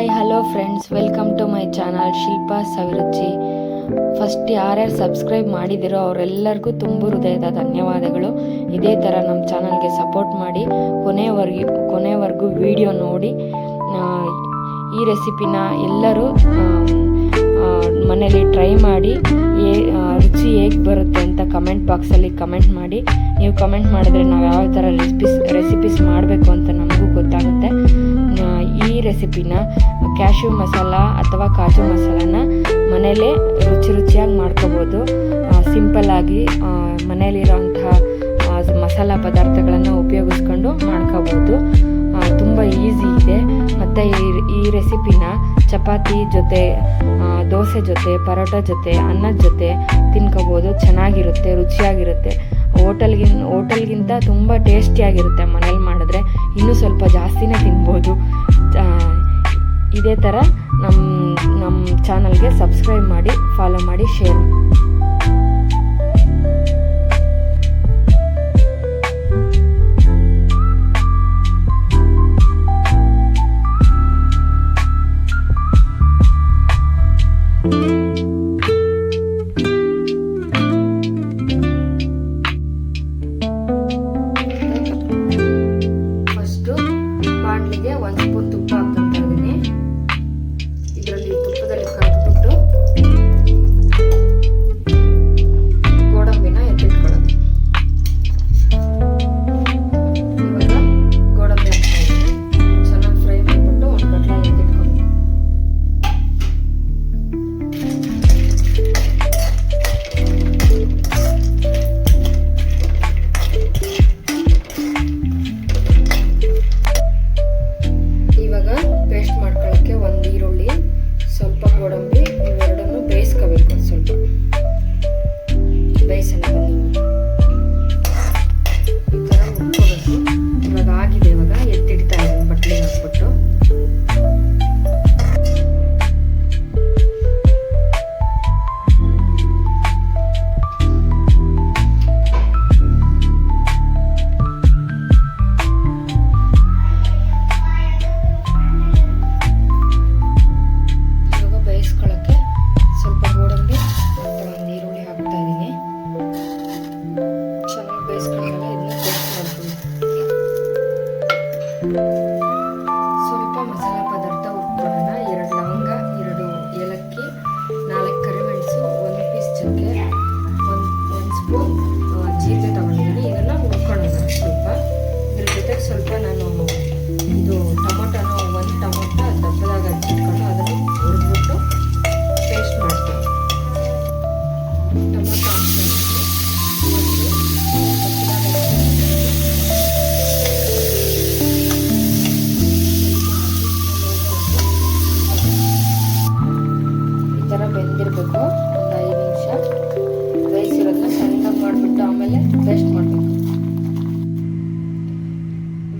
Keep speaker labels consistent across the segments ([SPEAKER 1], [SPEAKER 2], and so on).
[SPEAKER 1] Hi hello friends welcome to my channel Shilpa Saviruchi first ಯಾರ್ಯಾರು subscribe ಮಾಡಿದಿರೋ ಅವರೆಲ್ಲರಿಗೂ ತುಂಬ ಹೃದಯದ ಧನ್ಯವಾದಗಳು. ಇದೇ ಥರ ನಮ್ಮ ಚಾನಲ್ಗೆ ಸಪೋರ್ಟ್ ಮಾಡಿ, ಕೊನೆವರೆಗೆ, ಕೊನೆವರೆಗೂ ವಿಡಿಯೋ ನೋಡಿ. ಈ ರೆಸಿಪಿನ ಎಲ್ಲರೂ ಮನೇಲಿ ಟ್ರೈ ಮಾಡಿ ಏ ರುಚಿ ಹೇಗೆ ಬರುತ್ತೆ ಅಂತ ಕಮೆಂಟ್ ಬಾಕ್ಸಲ್ಲಿ ಕಮೆಂಟ್ ಮಾಡಿ. ನೀವು ಕಮೆಂಟ್ ಮಾಡಿದ್ರೆ ನಾವು ಯಾವ ಥರ ರೆಸಿಪೀಸ್ ರೆಸಿಪೀಸ್ ಮಾಡಬೇಕು ಅಂತ ನಮಗೂ ಗೊತ್ತಾಗುತ್ತೆ. ರೆಸಿಪಿನ ಕ್ಯಾಶ್ಯೂ ಮಸಾಲ ಅಥವಾ ಕಾಜು ಮಸಾಲಾನ ಮನೆಯಲ್ಲೇ ರುಚಿ ರುಚಿಯಾಗಿ ಮಾಡ್ಕೋಬೋದು. ಸಿಂಪಲ್ಲಾಗಿ ಮನೇಲಿರೋಂತಹ ಮಸಾಲ ಪದಾರ್ಥಗಳನ್ನು ಉಪಯೋಗಿಸ್ಕೊಂಡು ಮಾಡ್ಕೋಬೋದು. ತುಂಬ ಈಸಿ ಇದೆ. ಮತ್ತು ಈ ರೆಸಿಪಿನ ಚಪಾತಿ ಜೊತೆ ದೋಸೆ ಜೊತೆ, ಪರೋಟ ಜೊತೆ ಅನ್ನದ ಜೊತೆ ತಿನ್ಕೋಬೋದು. ಚೆನ್ನಾಗಿರುತ್ತೆ, ರುಚಿಯಾಗಿರುತ್ತೆ. ಹೋಟೆಲ್ಗಿನ್ ಹೋಟೆಲ್ಗಿಂತ ತುಂಬ ಟೇಸ್ಟಿಯಾಗಿರುತ್ತೆ ಮನೇಲಿ ಮಾಡಿದ್ರೆ. ಇನ್ನೂ ಸ್ವಲ್ಪ ಜಾಸ್ತಿನೇ ತಿನ್ಬೋದು. ಇದೇ ಥರ ನಮ್ಮ ನಮ್ಮ ಚಾನಲ್ಗೆ ಸಬ್ಸ್ಕ್ರೈಬ್ ಮಾಡಿ ಫಾಲೋ ಮಾಡಿ ಶೇರ್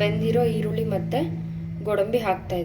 [SPEAKER 1] ಬೆಂದಿರೋ ಈರುಳ್ಳಿ ಮತ್ತು ಗೋಡಂಬಿ ಹಾಕ್ತಾ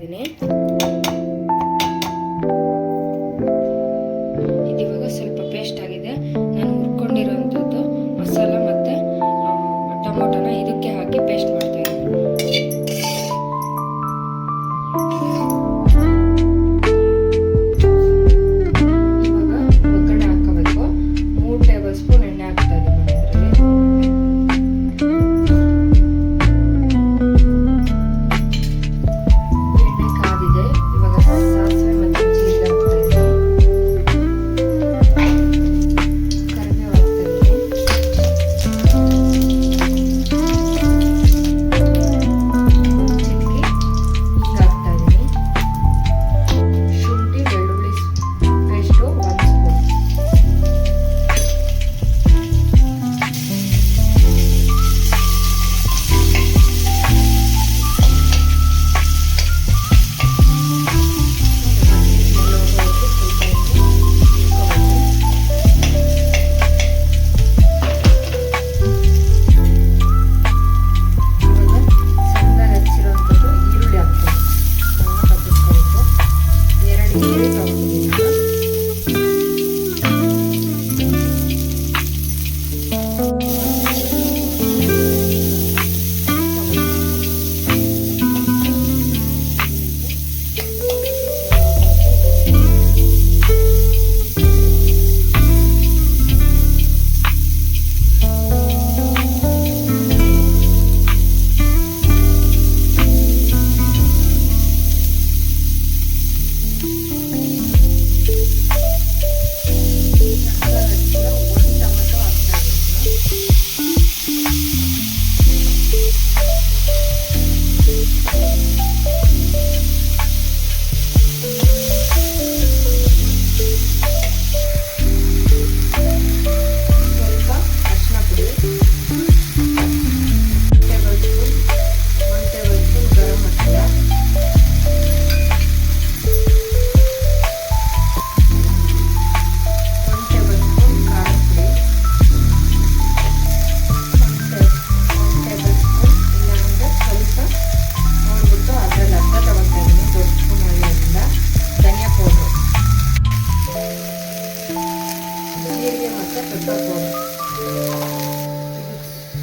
[SPEAKER 1] ಸ್ವಲ್ಪ ಸ್ವಲ್ಪ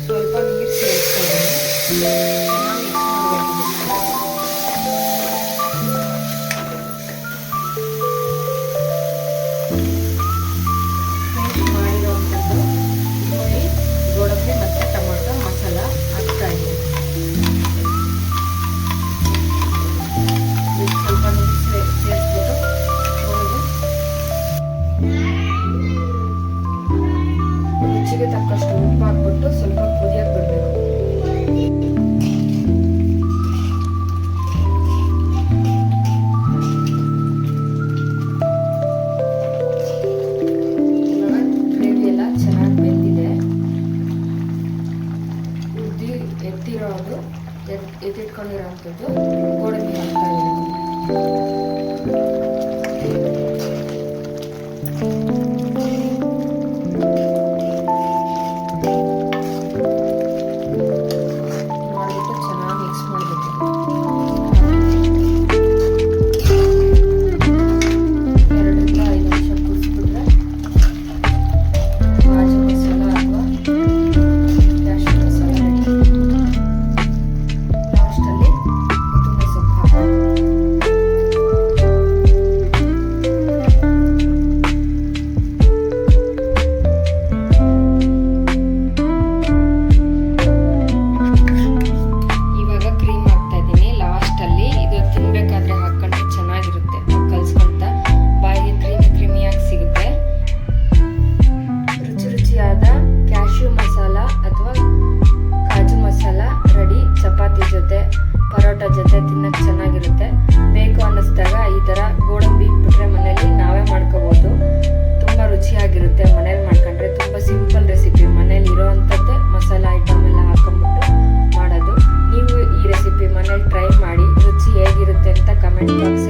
[SPEAKER 1] ಸ್ವಲ್ಪ ನೀರು ಸೇರಿಸ್ಕೊಂಡು ರುಚಿಗೆ ತಕ್ಕಷ್ಟು ಉಪ್ಪು ಹಾಕ್ಬಿಟ್ಟು ಸ್ವಲ್ಪ ಕುದಿಯಕ್ಕೆ ಬಿಡಬೇಕು ಗ್ರೇವಿ ಎಲ್ಲ ಚೆನ್ನಾಗಿ ಬೆಂದಿದೆ. ಉದ್ದಿ ಎತ್ತಿರೋದು ಎತ್ತಿಟ್ಕೊಂಡಿರೋ ಅಂಥದ್ದು ಅಂತ